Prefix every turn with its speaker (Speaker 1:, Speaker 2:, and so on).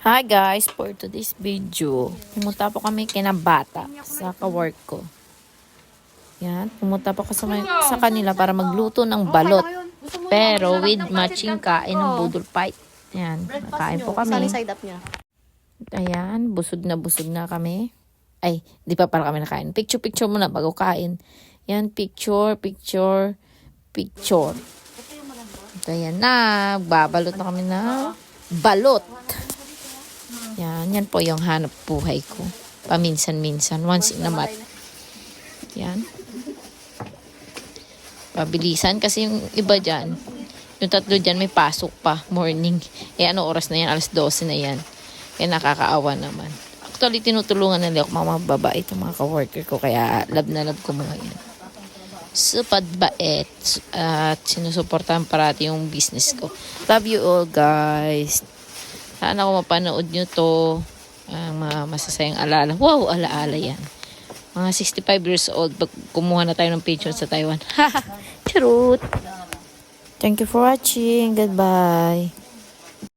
Speaker 1: Hi guys, for today's video, pumunta po kami kina bata sa kawork ko. Yan, pumunta po kami sa kanila para magluto ng balot. Pero with matching kain ng budol fight. Yan, nakain po kami. Ayan, busog na busog na kami. Ay, di pa para kami nakain. Picture-picture muna bago kain. Yan, picture, picture, picture. Ito yan na, babalot na kami na balot. Yan, yan po yung hanap buhay ko. Paminsan-minsan, once in a month. Yan. Pabilisan kasi yung iba dyan, yung tatlo dyan may pasok pa, morning. Eh ano oras na yan? Alas 12 na yan. Kaya nakakaawa naman. Actually, tinutulungan nila ako mga babae, itong mga ka-worker ko. Kaya love na love ko mga yan. Supad bait. At sinusuportahan parati yung business ko. Love you all, guys. Sana ko mapanood nyo to. Ang mga masasayang alaala. Wow, alaala yan. Mga 65 years old, pag kumuha na tayo ng picture sa Taiwan. Charot! Thank you for watching. Goodbye.